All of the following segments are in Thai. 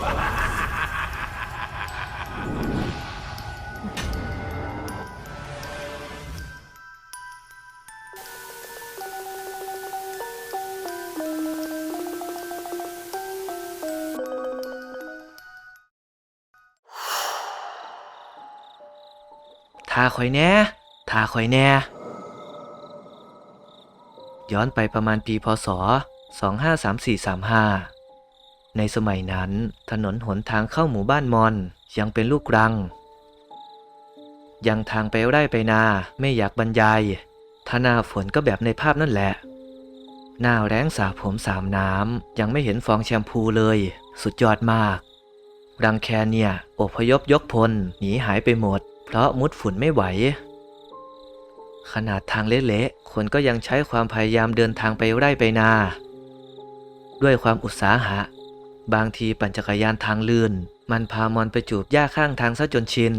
ทาคอยแน่ทาคอยแน่ ย้อนไปประมาณปีพศ 253435 ในสมัยนั้น ถนนหนทางเข้าหมู่บ้านมอนยังเป็นลูกรัง ยังทางไปไร่ไปนาไม่อยากบรรยายถ้าหน้าฝนก็แบบในภาพนั่นแหละ หน้าแรงสาผมสามน้ำ ยังไม่เห็นฟองแชมพูเลย สุดยอดมาก รังแคเนี่ยอพยพยกพลหนีหายไปหมด เพราะมุดฝุ่นไม่ไหว ขนาดทางเละๆคนก็ยังใช้ความพยายามเดินทางไปไร่ไปนา ด้วยความอุตสาหะ บางทีปั่นจักรยานทางลื่น มันพามอนไปจูบหญ้าข้างทางซะจนชิน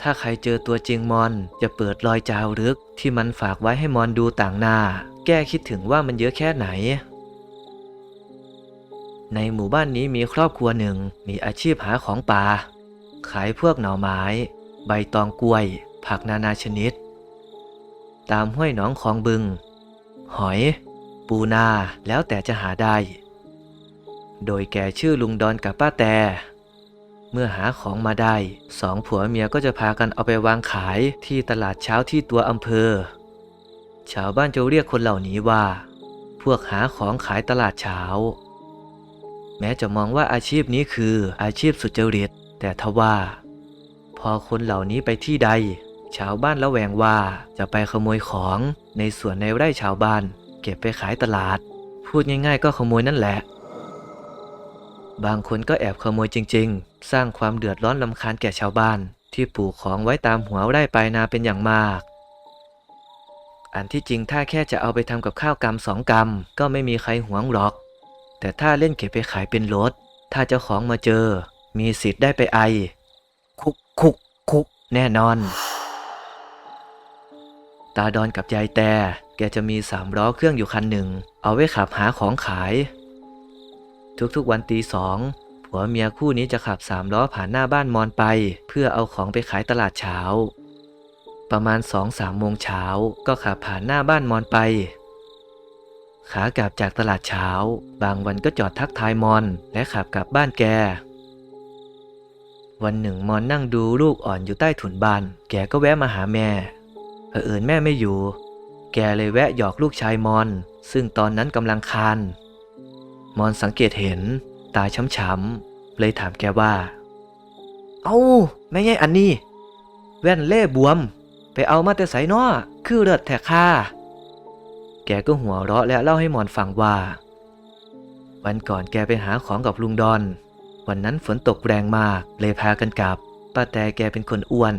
ถ้าใครเจอตัวจริงมอนจะเปิดรอยจารึก ที่มันฝากไว้ให้มอนดูต่างหน้า แก้คิดถึงว่ามันเยอะแค่ไหน ในหมู่บ้านนี้มีครอบครัวหนึ่งมีอาชีพหาของป่า ขายพวกหน่อไม้ ใบตองกล้วย ผักนานาชนิด ตามห้วยหนองคลองบึง หอย ปูนาแล้วแต่จะหาได้ โดยแกชื่อลุงดอนกับป้าแต่ เมื่อหาของมาได้สองผัวเมียก็จะพากันเอาไปวางขายที่ตลาดเช้าที่ตัวอำเภอ ชาวบ้านจะเรียกคนเหล่านี้ว่า พวกหาของขายตลาดเช้า แม้จะมองว่าอาชีพนี้คืออาชีพสุจริต แต่ทว่า พอคนเหล่านี้ไปที่ใด ชาวบ้านละแวงว่าจะไปขโมยของในสวนในไร่ชาวบ้าน เก็บไปขายตลาด พูดง่าย ๆ ก็ขโมยนั่นแหละ บางคนก็แอบขโมยจริง ๆ สร้างความเดือดร้อนลำคาญแก่ชาวบ้าน ที่ปลูกของไว้ตามหัวไร่ปลายนาเป็นอย่างมาก อันที่จริงถ้าแค่จะเอาไปทำกับข้าวกำสองกำก็ไม่มีใครหวงหรอก แต่ถ้าเล่นเก็บไปขายเป็นรถ ถ้าเจ้าของมาเจอ มีสิทธิ์ได้ไปไอ คุกคุกคุกแน่นอน ตาดอนกับยายแต่แกจะมีสามล้อเครื่องอยู่คันหนึ่ง เอาไว้ขับหาของขาย ทุกๆวันตีสองผัวเมียคู่นี้จะขับสามล้อผ่านหน้าบ้านมอนไป เพื่อเอาของไปขายตลาดเช้า ประมาณสองสามโมงเช้าก็ขับผ่านหน้าบ้านมอนไป ขากลับจากตลาดเช้า บางวันก็จอดทักทายมอนและขับกลับบ้านแก วันหนึ่งมอนนั่งดูลูกอ่อนอยู่ใต้ถุนบ้าน แกก็แวะมาหาแม่เผอิญแม่ไม่อยู่ แกเลยแวะหยอกลูกชายมอน ซึ่งตอนนั้นกำลังคาน มอนสังเกตเห็น ตาช้ำๆเลยถามแกว่า เอา้าไม่ใช่อันนี้ แว่นเล่บวม ไปเอามาแต่ใสน้อคือเลือดแทกค่าแกก็หัวเราะและเล่าให้มอนฟังว่า วันก่อนแกไปหาของกับลุงดอน วันนั้นฝนตกแรงมากเลยพากันกลับป้าแต่แกเป็นคนอ้วน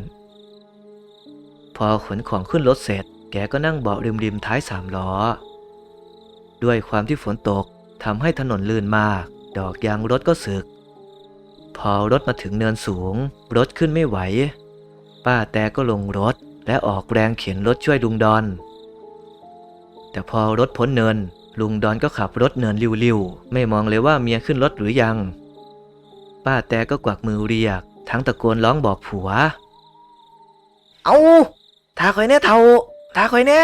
พอขนของขึ้นรถเสร็จ แกก็นั่งเบาะริมๆท้ายสามล้อ ด้วยความที่ฝนตก ทำให้ถนนลื่นมาก ดอกยางรถก็สึก พอรถมาถึงเนินสูง รถขึ้นไม่ไหว ป้าแต่ก็ลงรถและออกแรงเข็นรถช่วยลุงดอน แต่พอรถพ้นเนิน ลุงดอนก็ขับรถเนินริ้วๆ ไม่มองเลยว่าเมียขึ้นรถหรือยัง ป้าแต่ก็กวักมือเรียก ทั้งตะโกนร้องบอกผัว เอาทาคอยแน่เท่าทาคอยแน่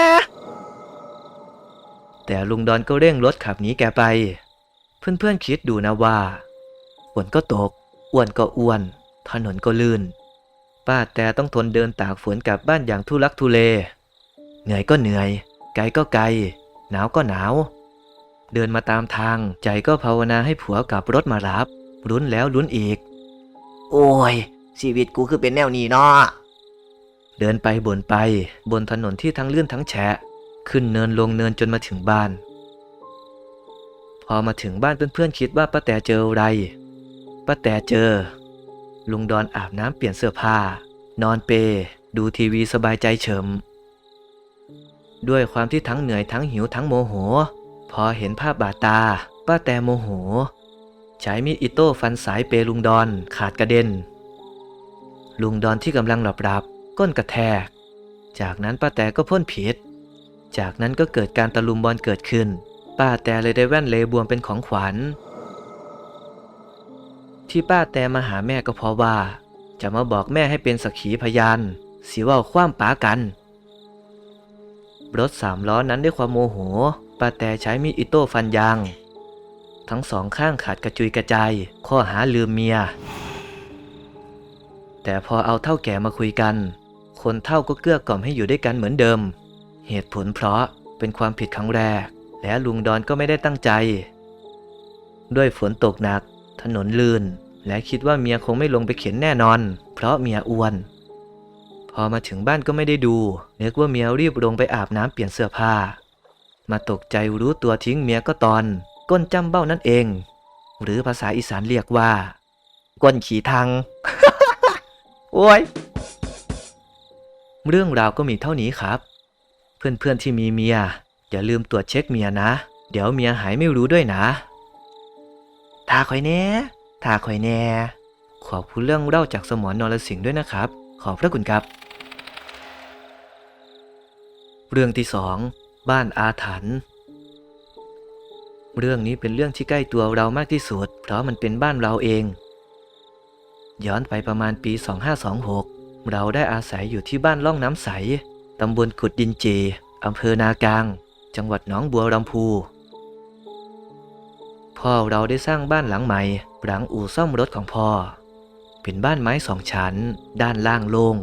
แต่ลุงดอนก็เร่งรถขับหนีแกไป เพื่อนๆคิดดูนะว่าฝนก็ตก อ้วนก็อ้วน ถนนก็ลื่น ป้าแต่ต้องทนเดินตากฝนกลับบ้านอย่างทุลักทุเล เหนื่อยก็เหนื่อย ไกลก็ไกล หนาวก็หนาว เดินมาตามทางใจก็ภาวนาให้ผัวกลับรถมารับลุ้นแล้วลุ้นอีก โอ้ย ชีวิตกูคือเป็นแนวนี้เนาะเดินไปบนไป บนถนนที่ทั้งลื่นทั้งแฉะ ขึ้นเนินลงเนินจนมาถึงบ้าน พอมาถึงบ้านเพื่อนๆคิดว่าป้าแต่เจออะไรป้าแต่เจอ ลุงดอนอาบน้ำเปลี่ยนเสื้อผ้า นอนเป ดูทีวีสบายใจเฉิม ด้วยความที่ทั้งเหนื่อยทั้งหิวทั้งโมโห พอเห็นภาพบาดตา ป้าแต่โมโห ใช้มีดอิโต้ฟันสายเปลุงดอนขาดกระเด็น ลุงดอนที่กำลังหลับหลับๆก้นกระแทก จากนั้นป้าแต่ก็พ่นผิด จากนั้นก็เกิดการตะลุมบอลเกิดขึ้น ป้าแต่เลยได้แว่นเลบวมเป็นของขวัญ ที่ป้าแต่มาหาแม่ก็เพราะว่า จะมาบอกแม่ให้เป็นสักขีพยานสิว่าคว้ามป้ากัน รถสามล้อนั้นด้วยความโมโหป้าแต่ใช้มีดอิโต้ฟันยาง ทั้งสองข้างขาดกระจุยกระจายข้อหาลืมเมีย แต่พอเอาเท่าแก่มาคุยกัน คนเท่าก็เกลี้ยกล่อมให้อยู่ด้วยกันเหมือนเดิม เหตุผลเพราะเป็นความผิดครั้งแรก และลุงดอนก็ไม่ได้ตั้งใจ ด้วยฝนตกหนัก ถนนลื่น และคิดว่าเมียคงไม่ลงไปเข็นแน่นอน เพราะเมียอ้วน พอมาถึงบ้านก็ไม่ได้ดูนึกว่าเมียรีบลงไปอาบน้ำเปลี่ยนเสื้อผ้า มาตกใจรู้ตัวทิ้งเมียก็ตอน ก้นจำเบ้านั่นเอง หรือภาษาอีสานเรียกว่า ก้นขี่ทางโอ้ยเรื่องราวก็มีเท่านี้ครับ เพื่อนๆที่มีเมียอย่าลืมตรวจเช็คเมียนะ เดี๋ยวเมียหายไม่รู้ด้วยนะทาคอยแน่ทาคอยแน่ขอบคุณเรื่องเล่าจากสมอนนรสิงห์ด้วยนะครับ ขอบพระคุณครับ เรื่องที่สองบ้านอาถรรพ์เรื่องนี้เป็นเรื่องที่ใกล้ตัวเรามากที่สุด เพราะมันเป็นบ้านเราเอง ย้อนไปประมาณปี 2526 เราได้อาศัยอยู่ที่บ้านล่องน้ำใส ตำบลกุดดินเจอำเภอนากลาง จังหวัดหนองบัวลำพู พ่อเราได้สร้างบ้านหลังใหม่ หลังอู่ซ่อมรถของพ่อ เป็นบ้านไม้สองชั้น ด้านล่างโล่ง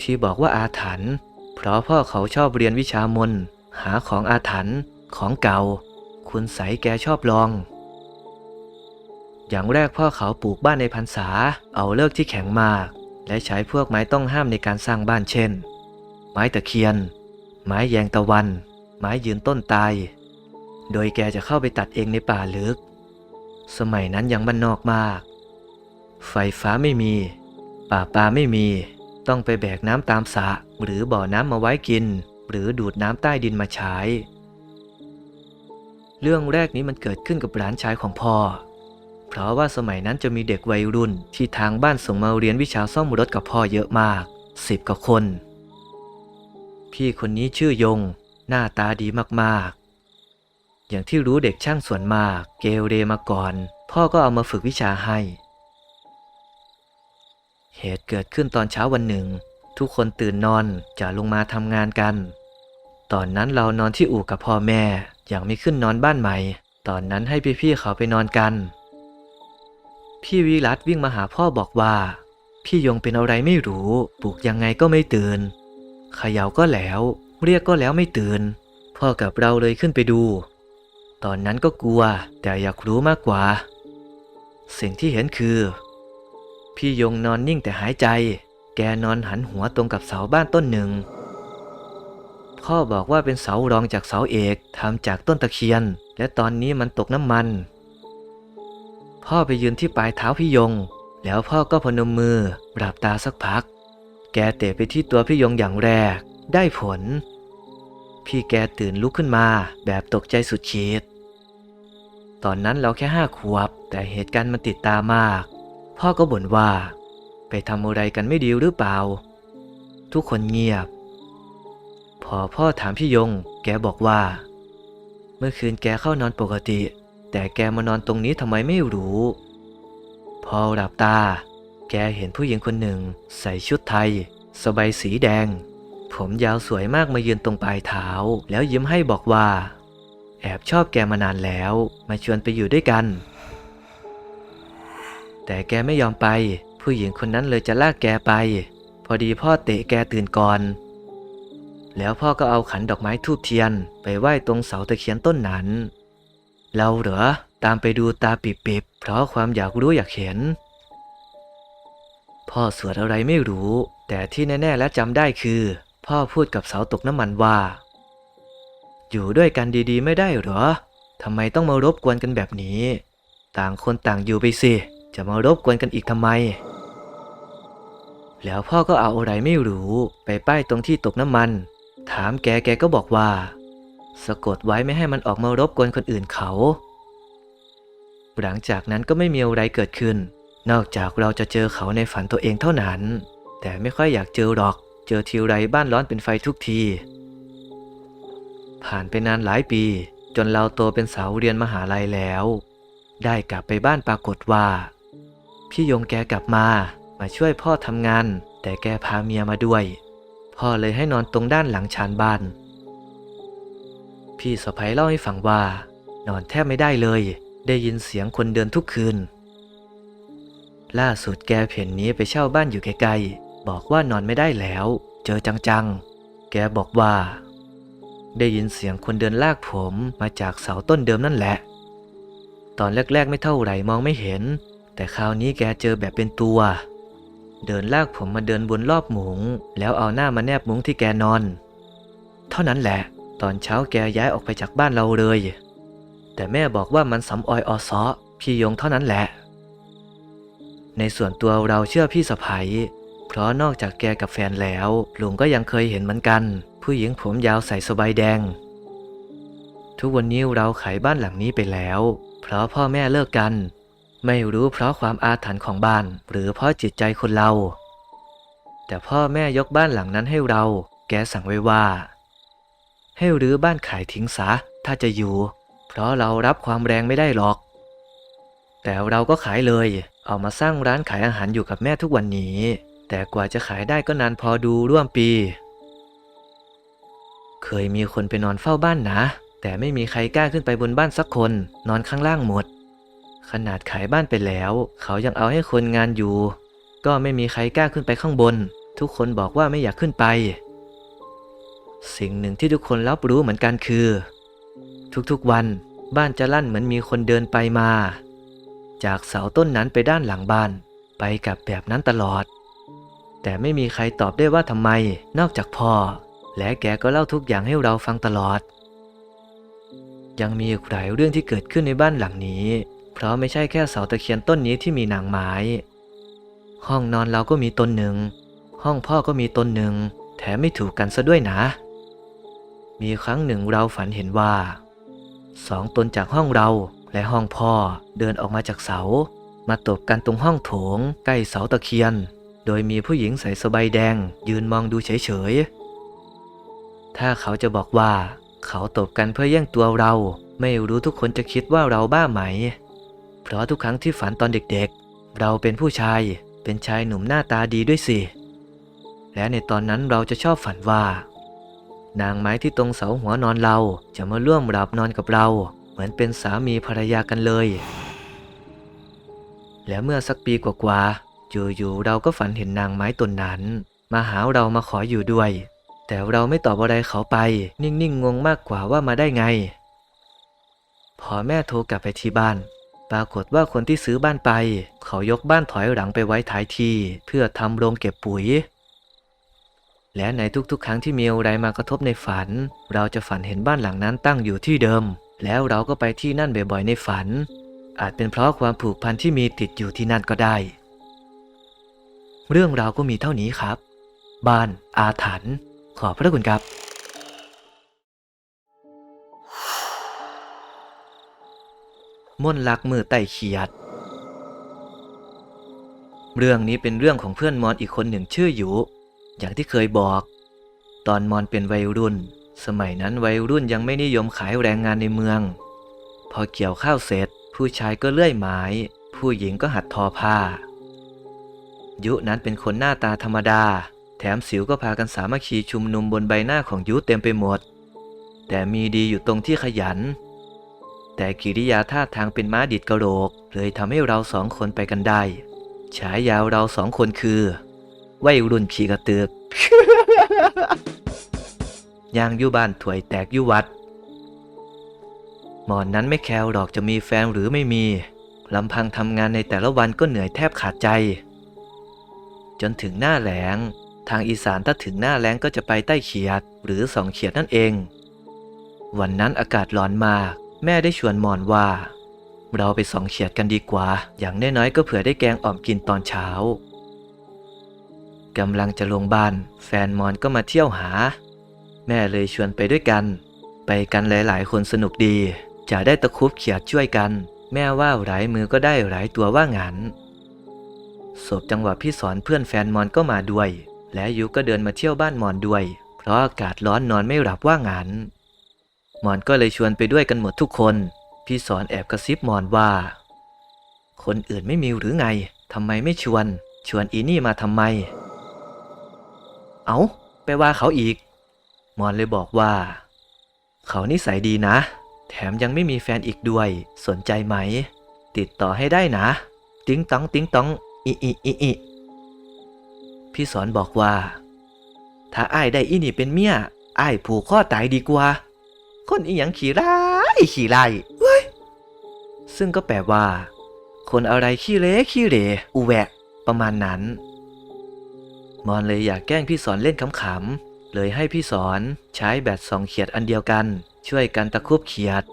ที่บอกว่าอาถรรพ์ เพราะพ่อเขาชอบเรียนวิชามน หาของอาถรรพ์ ของเก่า คุณใสยแกชอบลอง อย่างแรกพ่อเขาปลูกบ้านในพรรษา เอาเลิกที่แข็งมาก และใช้พวกไม้ต้องห้ามในการสร้างบ้านเช่น ไม้ตะเคียน ไม้แยงตะวัน ไม้ยืนต้นตาย โดยแกจะเข้าไปตัดเองในป่าลึก สมัยนั้นยังบ้านนอกมาก ไฟฟ้าไม่มี ป่าปลาไม่มี ต้องไปแบกน้ำตามสระหรือบ่อน้ำมาไว้กิน หรือดูดน้ำใต้ดินมาใช้ เรื่องแรกนี้มันเกิดขึ้นกับหลานชายของพ่อ เพราะว่าสมัยนั้นจะมีเด็กวัยรุ่นที่ทางบ้านส่งมาเรียนวิชาซ่อมรถกับพ่อเยอะมากสิบกว่าคน พี่คนนี้ชื่อยง หน้าตาดีมากๆ อย่างที่รู้เด็กช่างส่วนมากเกเรมาก่อน พ่อก็เอามาฝึกวิชาให้ เหตุเกิดขึ้นตอนเช้าวันหนึ่ง ทุกคนตื่นนอนจะลงมาทำงานกัน ตอนนั้นเรานอนที่อู่กับพ่อแม่ ยังไม่ขึ้นนอนบ้านใหม่ ตอนนั้นให้พี่ๆเขาไปนอนกัน พี่วิรัตวิ่งมาหาพ่อบอกว่า พี่ยงเป็นอะไรไม่รู้ปลุกยังไงก็ไม่ตื่น ขย่าก็แล้ว เรียกก็แล้วไม่ตื่น พ่อกับเราเลยขึ้นไปดู ตอนนั้นก็กลัว แต่อยากรู้มากกว่า สิ่งที่เห็นคือ พี่ยงนอนนิ่งแต่หายใจ แกนอนหันหัวตรงกับเสาบ้านต้นหนึ่ง พ่อบอกว่าเป็นเสารองจากเสาเอกทำจากต้นตะเคียน และตอนนี้มันตกน้ำมัน พ่อไปยืนที่ปลายเท้าพี่ยง แล้วพ่อก็พนมมือหลับตาสักพัก แกเตะไปที่ตัวพี่ยงอย่างแรก ได้ผล พี่แกตื่นลุกขึ้นมาแบบตกใจสุดขีด ตอนนั้นเราแค่ห้าขวบ แต่เหตุการณ์มันติดตามาก พ่อก็บ่นว่า ไปทำอะไรกันไม่ดีหรือเปล่า ทุกคนเงียบ พอพ่อถามพี่ยง แกบอกว่า เมื่อคืนแกเข้านอนปกติ แต่แกมานอนตรงนี้ทำไมไม่รู้ พอหลับตาแกเห็นผู้หญิงคนหนึ่งใส่ชุดไทย สบายสีแดง ผมยาวสวยมากมายืนตรงปลายเท้า แล้วยิ้มให้บอกว่า แอบชอบแกมานานแล้ว มาชวนไปอยู่ด้วยกัน แต่แกไม่ยอมไป ผู้หญิงคนนั้นเลยจะลากแกไป พอดีพ่อเตะแกตื่นก่อน แล้วพ่อก็เอาขันดอกไม้ทูบเทียน ไปไหว้ตรงเสาตะเคียนต้นนั้น เราเหรอตามไปดูตาปิบๆเพราะความอยากรู้อยากเห็น พ่อสวดอะไรไม่รู้ แต่ที่แน่ ๆ และจำได้คือ พ่อพูดกับเสาตกน้ำมันว่า อยู่ด้วยกันดีๆ ไม่ได้หรอทำไมต้องมารบกวนกันแบบนี้ ต่างคนต่างอยู่ไปสิ จะมารบกวนกันอีกทำไม แล้วพ่อก็เอาอะไรไม่รู้ไปป้ายตรงที่ตกน้ำมัน ถามแกแกก็บอกว่า สะกดไว้ไม่ให้มันออกมารบกวนคนอื่นเขา หลังจากนั้นก็ไม่มีอะไรเกิดขึ้น นอกจากเราจะเจอเขาในฝันตัวเองเท่านั้น แต่ไม่ค่อยอยากเจอหรอก เจอทีไรบ้านร้อนเป็นไฟทุกที ผ่านไปนานหลายปี จนเราโตเป็นสาวเรียนมหาลัยแล้ว ได้กลับไปบ้านปรากฏว่า พี่ยงแกกลับมา มาช่วยพ่อทำงาน แต่แกพาเมียมาด้วย พ่อเลยให้นอนตรงด้านหลังชานบ้าน พี่สะพ้ยเล่าให้ฟังว่า นอนแทบไม่ได้เลย ได้ยินเสียงคนเดินทุกคืนล่าสุดแกเพ่นนี้ไปเช่าบ้านอยู่ไกล บอกว่านอนไม่ได้แล้ว เจอจังๆ แกบอกว่า ได้ยินเสียงคนเดินลากผมมาจากเสาต้นเดิมนั่นแหละ ตอนแรกๆไม่เท่าไหร่มองไม่เห็น แต่คราวนี้แกเจอแบบเป็นตัว เดินลากผมมาเดินบนรอบหมุง แล้วเอาหน้ามาแนบมุงที่แกนอน เท่านั้นแหละ ตอนเช้าแกย้ายออกไปจากบ้านเราเลย แต่แม่บอกว่ามันสำออยอซอพี่ยงเท่านั้นแหละในส่วนตัวเราเชื่อพี่สะพ้ย เพราะนอกจากแกกับแฟนแล้ว ลุงก็ยังเคยเห็นเหมือนกัน ผู้หญิงผมยาวใส่สบายแดง ทุกวันนี้เราขายบ้านหลังนี้ไปแล้ว เพราะพ่อแม่เลิกกัน ไม่รู้เพราะความอาถรรพ์ของบ้าน หรือเพราะจิตใจคนเรา แต่พ่อแม่ยกบ้านหลังนั้นให้เรา แกสั่งไว้ว่า ให้รื้อบ้านขายทิ้งซะถ้าจะอยู่ เพราะเรารับความแรงไม่ได้หรอก แต่เราก็ขายเลย เอามาสร้างร้านขายอาหารอยู่กับแม่ทุกวันนี้ แต่กว่าจะขายได้ก็นานพอดูร่วมปี เคยมีคนไปนอนเฝ้าบ้านนะ แต่ไม่มีใครกล้าขึ้นไปบนบ้านสักคน นอนข้างล่างหมด ขนาดขายบ้านไปแล้ว เขายังเอาให้คนงานอยู่ ก็ไม่มีใครกล้าขึ้นไปข้างบน ทุกคนบอกว่าไม่อยากขึ้นไป สิ่งหนึ่งที่ทุกคนรับรู้เหมือนกันคือ ทุกๆวันบ้านจะลั่นเหมือนมีคนเดินไปมา จากเสาต้นนั้นไปด้านหลังบ้าน ไปกับแบบนั้นตลอด แต่ไม่มีใครตอบได้ว่าทำไม นอกจากพ่อ และแกก็เล่าทุกอย่างให้เราฟังตลอด ยังมีอีกหลายเรื่องที่เกิดขึ้นในบ้านหลังนี้ เพราะไม่ใช่แค่เสาตะเคียนต้นนี้ที่มีนางไม้ ห้องนอนเราก็มีต้นหนึ่ง ห้องพ่อก็มีต้นหนึ่ง แถมไม่ถูกกันซะด้วยนะ มีครั้งหนึ่งเราฝันเห็นว่า สองตนจากห้องเราและห้องพ่อเดินออกมาจากเสา มาตบกันตรงห้องโถง ใกล้เสาตะเคียน โดยมีผู้หญิงใส่สบายแดง ยืนมองดูเฉยๆ ถ้าเขาจะบอกว่า เขาตบกันเพื่อแย่งตัวเรา ไม่รู้ทุกคนจะคิดว่าเราบ้าไหม เพราะทุกครั้งที่ฝันตอนเด็กๆ เราเป็นผู้ชาย เป็นชายหนุ่มหน้าตาดีด้วยสิ และในตอนนั้นเราจะชอบฝันว่า นางไม้ที่ตรงเสาหัวนอนเราจะมาร่วมหลับนอนกับเรา เหมือนเป็นสามีภรรยากันเลย และเมื่อสักปีกว่าๆ อยู่ๆเราก็ฝันเห็นนางไม้ตนนั้น มาหาเรามาขออยู่ด้วย แต่เราไม่ตอบอะไรเขาไป นิ่งๆงงมากกว่าว่ามาได้ไง พอแม่โทรกลับไปที่บ้าน ปรากฏว่าคนที่ซื้อบ้านไป เขายกบ้านถอยหลังไปไว้ท้ายที่ เพื่อทำโรงเก็บปุ๋ย และในทุกๆ ครั้งที่มีอะไรมากระทบในฝัน เราจะฝันเห็นบ้านหลังนั้นตั้งอยู่ที่เดิม แล้วเราก็ไปที่นั่นบ่อยๆในฝันอาจเป็นเพราะความผูกพันที่มีติดอยู่ที่นั่นก็ได้ เรื่องราวก็มีเท่านี้ครับ บ้านอาถรรพ์ขอบพระคุณครับม่นลักมือไต่เขียด เรื่องนี้เป็นเรื่องของเพื่อนมอนอีกคนหนึ่งชื่อหยูอย่างที่เคยบอก ตอนมอนเป็นวัยรุ่น สมัยนั้นวัยรุ่นยังไม่นิยมขายแรงงานในเมือง พอเกี่ยวข้าวเสร็จ ผู้ชายก็เลื่อยไม้ ผู้หญิงก็หัดทอผ้า ยุนั้นเป็นคนหน้าตาธรรมดา แถมสิวก็พากันสามัคคีชุมนุมบนใบหน้าของยุเต็มไปหมด แต่มีดีอยู่ตรงที่ขยัน แต่กิริยาท่าทางเป็นม้าดิดกระโหลก เลยทำให้เราสองคนไปกันได้ ฉายาวเราสองคนคือวัยรุ่นขี่กระตือกยางยู่บ้านถวยแตกยู่วัด หมอนนั้นไม่แคร์หรอกจะมีแฟนหรือไม่มีลำพังทำงานในแต่ละวันก็เหนื่อยแทบขาดใจ จนถึงหน้าแหลง ทางอีสานถ้าถึงหน้าแล้งก็จะไปใต้เขียด หรือสองเขียดนั่นเอง วันนั้นอากาศร้อนมาก แม่ได้ชวนมอนว่า เราไปสองเขียดกันดีกว่า อย่างน้อยๆก็เผื่อได้แกงอ่อมกินตอนเช้ากำลังจะลงบ้าน แฟนมอนก็มาเที่ยวหา แม่เลยชวนไปด้วยกัน ไปกันหลายๆ คนสนุกดี จะได้ตะคุบเขียดช่วยกัน แม่ว่าหลายมือก็ได้หลายตัวว่างัน ศพจังหวะพี่สอนเพื่อนแฟนมอนก็มาด้วย และยุก็เดินมาเที่ยวบ้านมอนด้วย เพราะอากาศร้อนนอนไม่หลับว่างันมอนก็เลยชวนไปด้วยกันหมดทุกคน พี่สอนแอบกระซิบมอนว่า คนอื่นไม่มีหรือไงทำไมไม่ชวน ชวนอีนี่มาทำไม เอาไปว่าเขาอีก มอนเลยบอกว่า เขานิสัยดีนะ แถมยังไม่มีแฟนอีกด้วย สนใจไหม ติดต่อให้ได้นะ ติ๊งต้องติ๊งต้อง อีอีอีอีพี่สอนบอกว่า ถ้าอ้ายได้อีนี่เป็นเมียอ้ายผูกข้อตายดีกว่า คนอีหยังขี่ร้ายขี่ไล่เว้ยซึ่งก็แปลว่า คนอะไรขี้เละขี้เหรอุแวะ ประมาณนั้น มอนเลยอยากแกล้งพี่สอนเล่นขำๆเลยให้พี่สอนใช้แบตสองเขียดอันเดียวกัน ช่วยกันตะคุบเขียด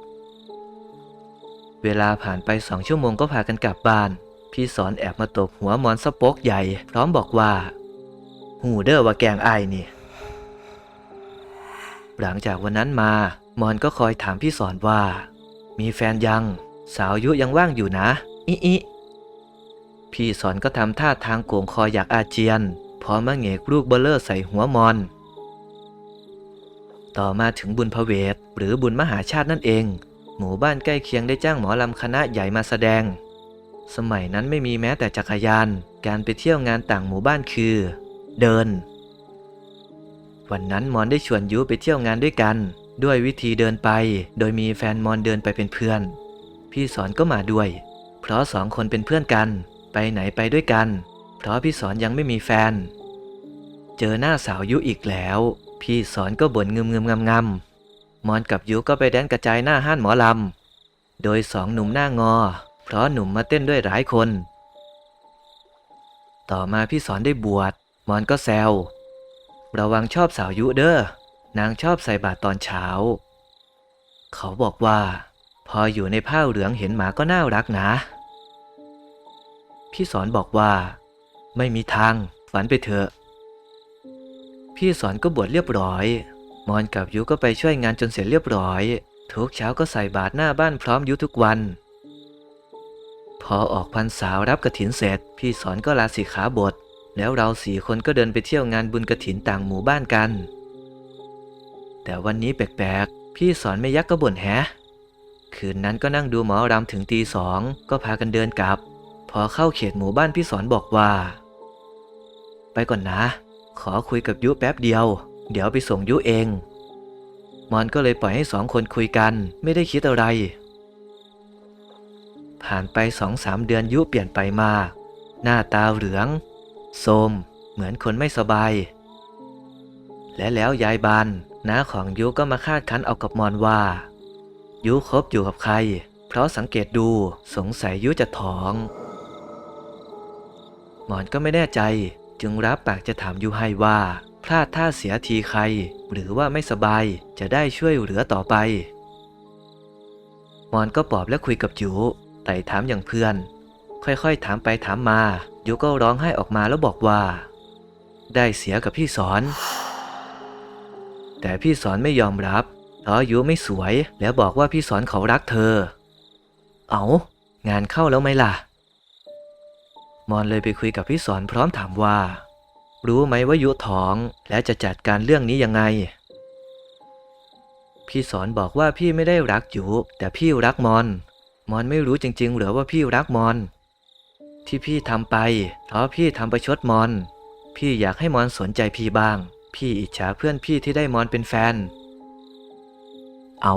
เวลาผ่านไปสองชั่วโมงก็พากันกลับบ้าน พี่สอนแอบมาตบหัวมอนสะโปกใหญ่ พร้อมบอกว่า หูเด้อว่าแกล้งอายนี่ หลังจากวันนั้นมา มอนก็คอยถามพี่สอนว่า มีแฟนยัง สาวยุยังว่างอยู่นะ อิอิพี่สอนก็ทำท่าทางโกงคออยากอาเจียน พร้อมมาเงกลูกเบลเลอร์ใส่หัวมอน ต่อมาถึงบุญพเวทหรือบุญมหาชาตินั่นเอง หมู่บ้านใกล้เคียงได้จ้างหมอลำคณะใหญ่มาแสดง สมัยนั้นไม่มีแม้แต่จักรยาน การไปเที่ยวงานต่างหมู่บ้านคือ เดิน วันนั้นมอนได้ชวนยุไปเที่ยวงานด้วยกัน ด้วยวิธีเดินไป โดยมีแฟนมอนเดินไปเป็นเพื่อน พี่สอนก็มาด้วย เพราะสองคนเป็นเพื่อนกัน ไปไหนไปด้วยกัน เพราะพี่สอนยังไม่มีแฟน เจอหน้าสาวยุอีกแล้ว พี่สอนก็บ่นงึมงึมงำงำมอนกับยุก็ไปแดนกระจายหน้าห้านหมอลำ โดยสองหนุ่มหน้างอ เพราะหนุ่มมาเต้นด้วยหลายคน ต่อมาพี่สอนได้บวชมอนก็แซวระวังชอบสาวยุเด้อนางชอบใส่บาตรตอนเช้า เขาบอกว่า พออยู่ในผ้าเหลืองเห็นหมาก็น่ารักนะ พี่สอนบอกว่า ไม่มีทางฝันไปเถอะ พี่สอนก็บวชเรียบร้อย มอนกับยุก็ไปช่วยงานจนเสร็จเรียบร้อย ทุกเช้าก็ใส่บาตรหน้าบ้านพร้อมยุทุกวัน พอออกพรรษารับกระถินเสร็จ พี่สอนก็ลาสิกขาบท แล้วเราสี่คนก็เดินไปเที่ยวงานบุญกระถินต่างหมู่บ้านกัน แต่วันนี้แปลกๆ พี่สอนไม่ยักก็บ่นแฮะ คืนนั้นก็นั่งดูหมอรำถึงตีสองก็พากันเดินกลับ พอเข้าเขตหมู่บ้านพี่สอนบอกว่า ไปก่อนนะ ขอคุยกับยุแป๊บเดียว เดี๋ยวไปส่งยุเอง มอนก็เลยปล่อยให้สองคนคุยกัน ไม่ได้คิดอะไร ผ่านไปสองสามเดือนยุเปลี่ยนไปมาก หน้าตาเหลืองโทมเหมือนคนไม่สบาย และแล้วยายบานน้าของยุก็มาคาดคั้นเอากับมอนว่า ยุคบอยู่กับใคร เพราะสังเกตดูสงสัยยุจะท้อง มอนก็ไม่แน่ใจจึงรับปากจะถามยุให้ว่า พลาดท่าเสียทีใคร หรือว่าไม่สบายจะได้ช่วยเหลือต่อไปมอนก็ปอบและคุยกับยุ ไต่ถามอย่างเพื่อน ค่อยๆถามไปถามมายุก็ร้องไห้ออกมาแล้วบอกว่า ได้เสียกับพี่สอน แต่พี่สอนไม่ยอมรับเพราะยุไม่สวยแล้วบอกว่าพี่สอนเขารักเธอ เอา งานเข้าแล้วไหมล่ะ มอนเลยไปคุยกับพี่สอนพร้อมถามว่า รู้ไหมว่ายุท้องและจะจัดการเรื่องนี้ยังไง พี่สอนบอกว่าพี่ไม่ได้รักยุแต่พี่รักมอน มอนไม่รู้จริง ๆ เหรือว่าพี่รักมอน ที่พี่ทำไปเพราะพี่ทำประชดมอน พี่อยากให้มอนสนใจพี่บ้าง พี่อิจฉาเพื่อนพี่ที่ได้มอนเป็นแฟน เอา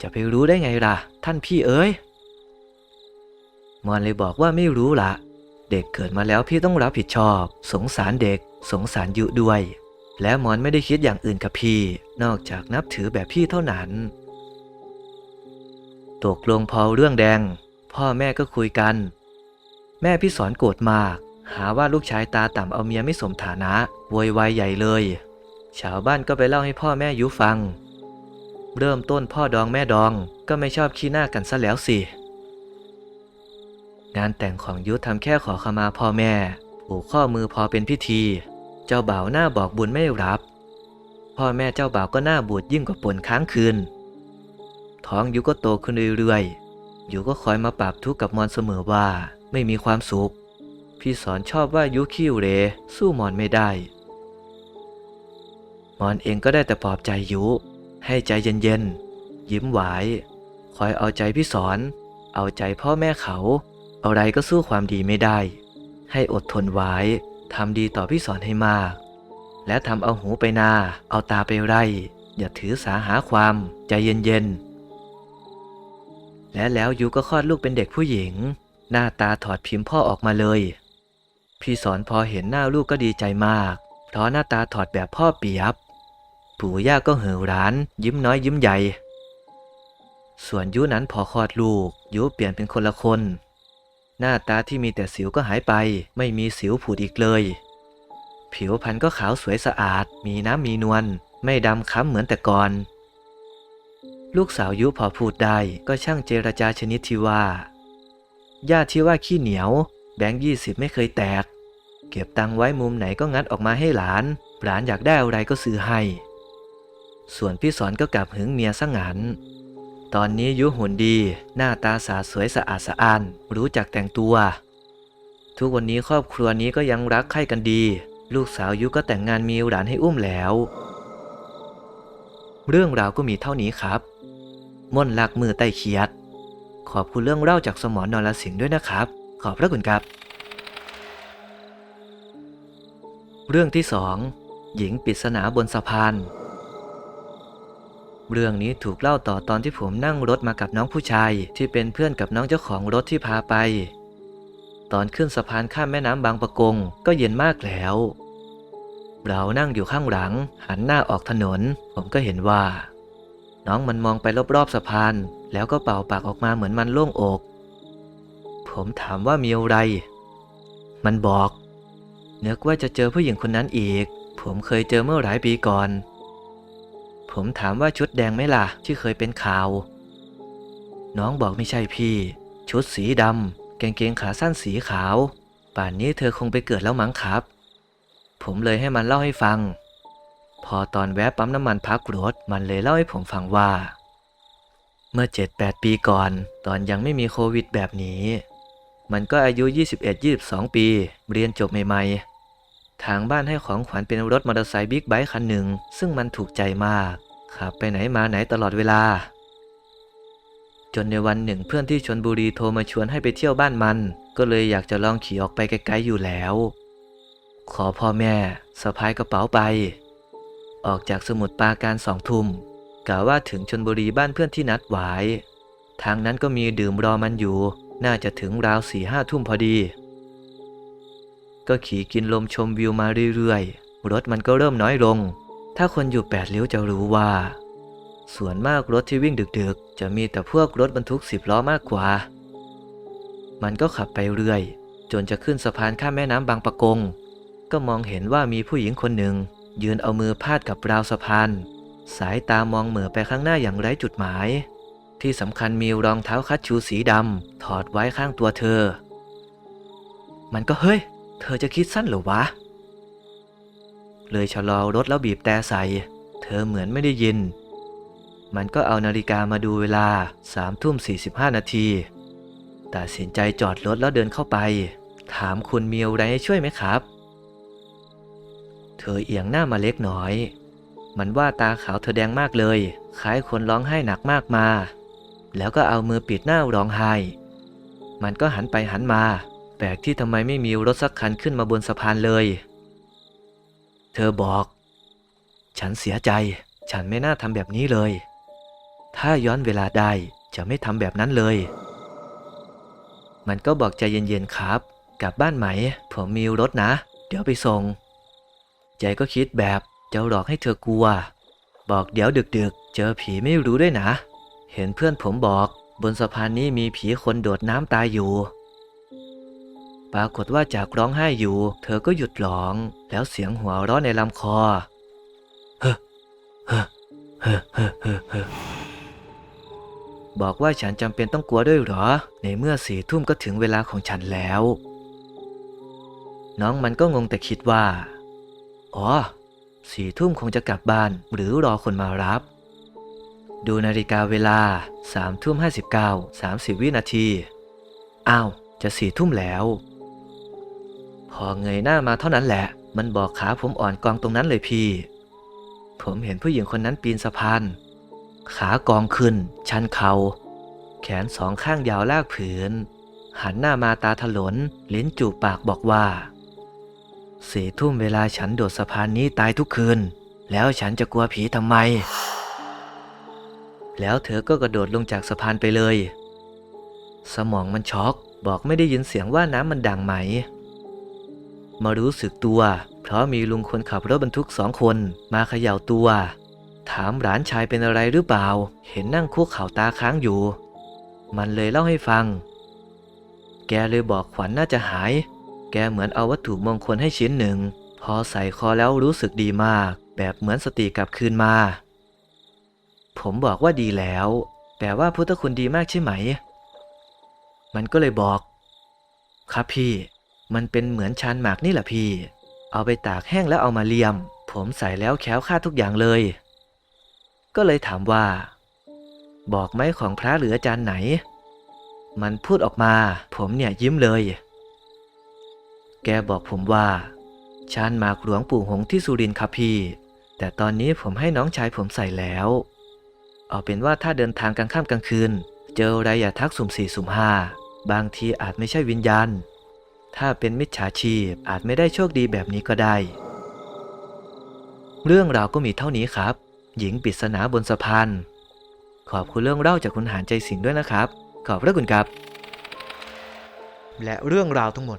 จะไปรู้ได้ไงล่ะ ท่านพี่เอ้ยมอนเลยบอกว่าไม่รู้ละเด็กเกิดมาแล้วพี่ต้องรับผิดชอบ สงสารเด็ก สงสารยุด้วย และมอนไม่ได้คิดอย่างอื่นกับพี่ นอกจากนับถือแบบพี่เท่านั้น ตกลงพอเรื่องแดง พ่อแม่ก็คุยกัน แม่พี่สอนโกรธมาก หาว่าลูกชายตาต่ำเอาเมียไม่สมฐานะโวยวายใหญ่เลย ชาวบ้านก็ไปเล่าให้พ่อแม่ยุฟัง เริ่มต้นพ่อดองแม่ดองก็ไม่ชอบขี้หน้ากันซะแล้วสิ งานแต่งของยุทธทำแค่ขอขมาพ่อแม่ผูกข้อมือพอเป็นพิธี เจ้าบ่าวหน้าบอกบุญไม่รับ พ่อแม่เจ้าบ่าวก็หน้าบูดยิ่งกว่าปนค้างคืน ท้องยุก็โตขึ้นเรื่อยๆยุก็คอยมาปรับทุกข์กับมอนเสมอว่าไม่มีความสุข พี่สอนชอบว่ายุคิ้วเหรสู้มอนไม่ได้ มอนเองก็ได้แต่ปลอบใจยุให้ใจเย็นๆ ยิ้มหวายคอยเอาใจพี่สอน เอาใจพ่อแม่เขาเอาอะไรก็สู้ความดีไม่ได้ ให้อดทนไว้ทำดีต่อพี่สอนให้มาก และทำเอาหูไปนา เอาตาไปไร่ อย่าถือสาหาความใจเย็นๆ และแล้วยูก็คลอดลูกเป็นเด็กผู้หญิง หน้าตาถอดพิมพ์พ่อออกมาเลย พี่สอนพอเห็นหน้าลูกก็ดีใจมาก เพราะหน้าตาถอดแบบพ่อเปียบ ปู่ย่าก็เห่อร้าน ยิ้มน้อยยิ้มใหญ่ ส่วนยุนั้นพอคลอดลูกยุเปลี่ยนเป็นคนละคน หน้าตาที่มีแต่สิวก็หายไป ไม่มีสิวผุดอีกเลย ผิวพรรณก็ขาวสวยสะอาด มีน้ำมีนวลไม่ดำค้ำเหมือนแต่ก่อน ลูกสาวยุพอพูดได้ก็ช่างเจรจาชนิดที่ว่า ญาติที่ว่าขี้เหนียว แบงค์ยี่สิบไม่เคยแตก เก็บตังไว้มุมไหนก็งัดออกมาให้หลาน หลานอยากได้อะไรก็ซื้อให้ ส่วนพี่สอนก็กลับหึงเมียซะงันตอนนี้ยุหุ่นดี หน้าตาสาสวยสะอาดสะอ้าน รู้จักแต่งตัว ทุกวันนี้ครอบครัวนี้ก็ยังรักใคร่กันดี ลูกสาวยุก็แต่งงานมีหลานให้อุ้มแล้ว เรื่องราวก็มีเท่านี้ครับ ม่นลักมือใต้เขียด ขอบคุณเรื่องเล่าจากสมอนนรสิงห์ด้วยนะครับ ขอบพระคุณครับ เรื่องที่สองหญิงปริศนาบนสะพาน เรื่องนี้ถูกเล่าต่อตอนที่ผมนั่งรถมากับน้องผู้ชาย ที่เป็นเพื่อนกับน้องเจ้าของรถที่พาไป ตอนขึ้นสะพานข้ามแม่น้ำบางปะกงก็เย็นมากแล้ว เรานั่งอยู่ข้างหลัง หันหน้าออกถนน ผมก็เห็นว่า น้องมันมองไปรอบๆสะพาน แล้วก็เป่าปากออกมาเหมือนมันโล่งอก ผมถามว่ามีอะไร มันบอกนึกว่าจะเจอผู้หญิงคนนั้นอีก ผมเคยเจอเมื่อหลายปีก่อน ผมถามว่าชุดแดงไหมล่ะ ที่เคยเป็นข่าว น้องบอกไม่ใช่พี่ ชุดสีดำกางเกงขาสั้นสีขาว ป่านนี้เธอคงไปเกิดแล้วมั้งครับ ผมเลยให้มันเล่าให้ฟัง พอตอนแวะปั๊มน้ำมันพักรถมันเลยเล่าให้ผมฟังว่า เมื่อ 7-8 ปีก่อน ตอนยังไม่มีโควิดแบบนี้ มันก็อายุ 21-22 ปี เรียนจบใหม่ๆ ทางบ้านให้ของขวัญเป็นรถมอเตอร์ไซค์บิ๊กไบค์คันหนึ่ง ซึ่งมันถูกใจมากขับไปไหนมาไหนตลอดเวลา จนในวันหนึ่งเพื่อนที่ชนบุรีโทรมาชวนให้ไปเที่ยวบ้านมัน ก็เลยอยากจะลองขี่ออกไปไกลๆอยู่แล้ว ขอพ่อแม่สะพายกระเป๋าไป ออกจากสมุทรปราการสองทุ่มกะว่าถึงชนบุรีบ้านเพื่อนที่นัดไว้ทางนั้นก็มีดื่มรอมันอยู่ น่าจะถึงราวสี่ห้าทุ่มพอดี ก็ขี่กินลมชมวิวมาเรื่อยๆ รถมันก็เริ่มน้อยลง ถ้าคนอยู่แปดเลี้ยวจะรู้ว่า ส่วนมากรถที่วิ่งดึกๆ จะมีแต่พวกรถบรรทุกสิบล้อมากกว่า มันก็ขับไปเรื่อย จนจะขึ้นสะพานข้ามแม่น้ำบางปะกง ก็มองเห็นว่ามีผู้หญิงคนหนึ่ง ยืนเอามือพาดกับราวสะพาน สายตามองเหม่อไปข้างหน้าอย่างไร้จุดหมาย ที่สำคัญมีรองเท้าคัดชูสีดำถอดไว้ข้างตัวเธอ มันก็เฮ้ย เธอจะคิดสั้นเหรอวะ เลยชะลอรถแล้วบีบแต่ใส่ เธอเหมือนไม่ได้ยิน มันก็เอานาฬิกามาดูเวลาสามทุ่มสี่สิบห้านาทีตัดสินใจจอดรถแล้วเดินเข้าไป ถามคุณมีอะไรให้ช่วยไหมครับ อเอียงหน้ามาเล็กน้อย มันว่าตาขาวเธอแดงมากเลย คล้ายคนร้องไห้หนักมากมา แล้วก็เอามือปิดหน้าร้องไห้ มันก็หันไปหันมา แปลกที่ทำไมไม่มีรถสักคันขึ้นมาบนสะพานเลย เธอบอก ฉันเสียใจ ฉันไม่น่าทำแบบนี้เลย ถ้าย้อนเวลาได้จะไม่ทำแบบนั้นเลย มันก็บอกใจเย็นๆครับ กลับบ้านไหม ผมมีรถนะ เดี๋ยวไปส่ง ใจก็คิดแบบจะหลอกให้เธอกลัว บอกเดี๋ยวดึกๆ เจอผีไม่รู้ด้วยนะ เห็นเพื่อนผมบอกบนสะพานนี้มีผีคนโดดน้ำตายอยู่ ปรากฏว่าจากร้องไห้อยู่ เธอก็หยุดร้อง แล้วเสียงหัวเราะในลำคอ เฮ้เฮ้เฮ้เฮ้เฮ้อเฮ้อบอกว่าฉันจำเป็นต้องกลัวด้วยหรอ ในเมื่อสี่ทุ่มก็ถึงเวลาของฉันแล้ว น้องมันก็งงแต่คิดว่า อ๋อสี่ทุ่มคงจะกลับบ้านหรือรอคนมารับ ดูนาฬิกาเวลาสามทุ่มห้าสิบเก้าสามสิบวินาที อ้าว จะสี่ทุ่มแล้ว พอเงยหน้ามาเท่านั้นแหละ มันบอกขาผมอ่อนกองตรงนั้นเลยพี่ ผมเห็นผู้หญิงคนนั้นปีนสะพาน ขากองขึ้น ชันเขา แขนสองข้างยาวลากผืน หันหน้ามาตาถลนลิ้นจูบปากบอกว่า สี่ทุ่มเวลาฉันโดดสะพานนี้ตายทุกคืน แล้วฉันจะกลัวผีทำไม แล้วเธอก็กระโดดลงจากสะพานไปเลย สมองมันช็อกบอกไม่ได้ยินเสียงว่าน้ำมันดังไหม มารู้สึกตัว เพราะมีลุงคนขับรถบรรทุกสองคนมาเขย่าตัว ถามหลานชายเป็นอะไรหรือเปล่า เห็นนั่งคุกเข่าตาค้างอยู่ มันเลยเล่าให้ฟัง แกเลยบอกขวัญน่าจะหาย แกเหมือนเอาวัตถุมงคลให้ชิ้นหนึ่ง พอใส่คอแล้วรู้สึกดีมาก แบบเหมือนสติกลับคืนมา ผมบอกว่าดีแล้ว แต่ว่าพุทธคุณดีมากใช่ไหม มันก็เลยบอก ครับพี่ มันเป็นเหมือนชานหมากนี่แหละพี่ เอาไปตากแห้งแล้วเอามาเลียม ผมใส่แล้วแค้วค่าดทุกอย่างเลย ก็เลยถามว่า บอกไหมของพระหรืออาจารย์ไหน มันพูดออกมา ผมเนี่ยยิ้มเลย แกบอกผมว่าชานหมากหลวงปู่หงที่สุรินทร์ครับพี่ แต่ตอนนี้ผมให้น้องชายผมใส่แล้ว เอาเป็นว่าถ้าเดินทางกลางค่ำกลางคืน เจออะไรอย่าทักสุ่มสี่สุ่มห้าบางทีอาจไม่ใช่วิญญาณ ถ้าเป็นมิจฉาชีพอาจไม่ได้โชคดีแบบนี้ก็ได้ เรื่องราวก็มีเท่านี้ครับ หญิงปริศนาบนสะพานขอบคุณเรื่องเล่าจากคุณหานใจสิงห์ด้วยนะครับ ขอบพระคุณครับ และเรื่องราวทั้งหมด